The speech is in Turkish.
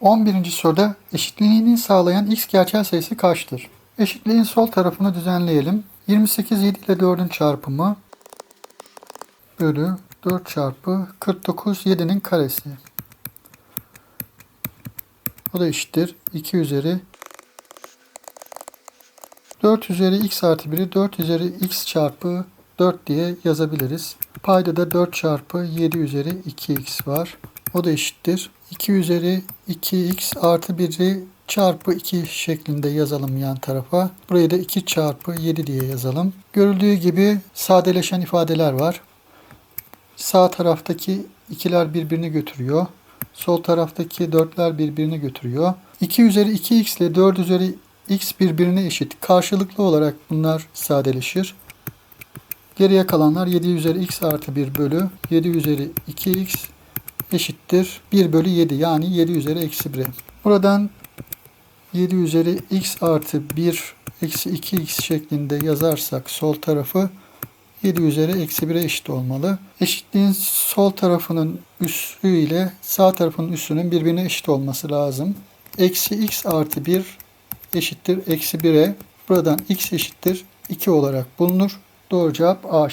11. soruda eşitliğini sağlayan x gerçel sayısı kaçtır? Eşitliğin sol tarafını düzenleyelim. 28 7 ile 4'ün çarpımı bölü 4 çarpı 49 7'nin karesi. O da eşittir. 2 üzeri 4 üzeri x artı 1'i 4 üzeri x çarpı 4 diye yazabiliriz. Payda da 4 çarpı 7 üzeri 2x var. O da eşittir. 2 üzeri 2x artı 1'i çarpı 2 şeklinde yazalım yan tarafa. Burayı da 2 çarpı 7 diye yazalım. Görüldüğü gibi sadeleşen ifadeler var. Sağ taraftaki ikiler birbirini götürüyor. Sol taraftaki 4'ler birbirini götürüyor. 2 üzeri 2x ile 4 üzeri x birbirine eşit. Karşılıklı olarak bunlar sadeleşir. Geriye kalanlar 7 üzeri x artı 1 bölü 7 üzeri 2x eşittir 1 bölü 7 yani 7 üzeri eksi 1'e. Buradan 7 üzeri x artı 1 eksi 2x şeklinde yazarsak sol tarafı 7 üzeri eksi 1'e eşit olmalı. Eşitliğin sol tarafının üssü ile sağ tarafının üssünün birbirine eşit olması lazım. Eksi x artı 1 eşittir eksi 1'e. Buradan x eşittir 2 olarak bulunur. Doğru cevap A.